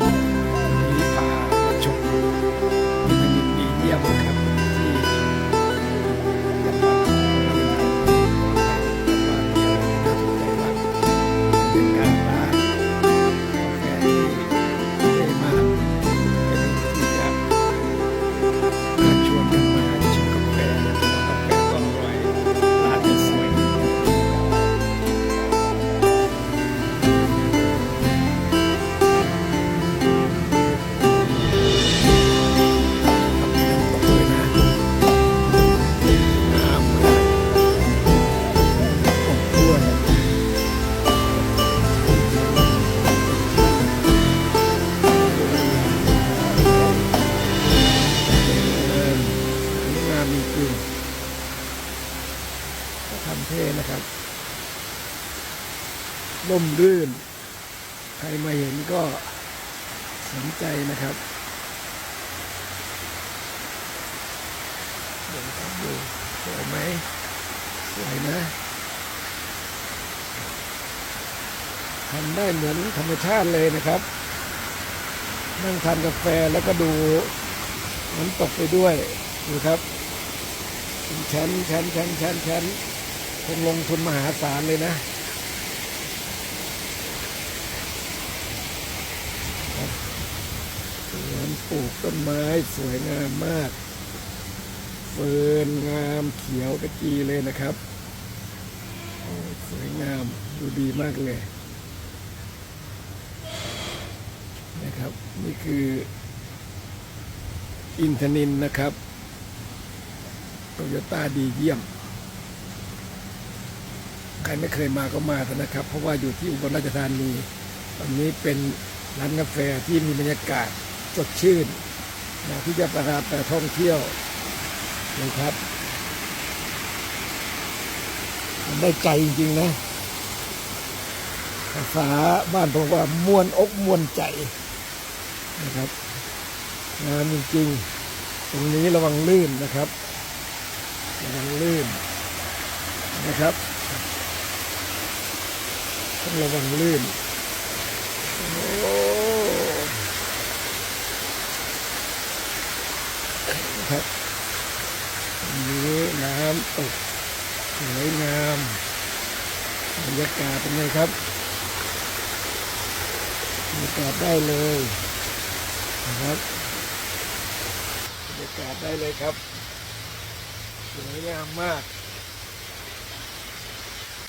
วันนี้พามาชม เท่นะครับร่มรื่น ใครมาเห็นก็สนใจนะครับเดี๋ยวครับดูสวยไหมสวยนะทำได้เหมือนธรรมชาติเลยนะครับ นั่งทานกาแฟแล้วก็ดูน้ำตกไปด้วยดูครับเป็นชั้นชั้นชั้นชั้นชั้น คงลงทุนมหาศาลเลยนะสวนปลูกต้นไม้สวยงามมาก เฟิร์นงามเขียวกระจีเลยนะครับ โอ้สวยงามดูดีมากเลย นะครับ นี่คือ อินทนินนะครับโตโยต้าดีเยี่ยม รไม่เคยมาก็มาเถอะนะครับ เพราะว่าอยู่ที่อุบลราชธานีตอนนี้เป็นร้านกาแฟที่มีบรรยากาศสดชื่นนะที่จะประทานแต่ท่องเที่ยวนะครับมันได้ใจจริงๆนะภาษาบ้านผมว่ามวนอกมวนใจนะครับงานจริงๆตรงนี้ระวังลื่นนะครับระวังลื่นนะครับ ต้องระวังลื่นครับนนี้น้ำตกสวยงามบรรยากาศเป็นไงครับบรรยากาศได้เลยนะครับบรรยากาศได้เลยครับสวยงามมาก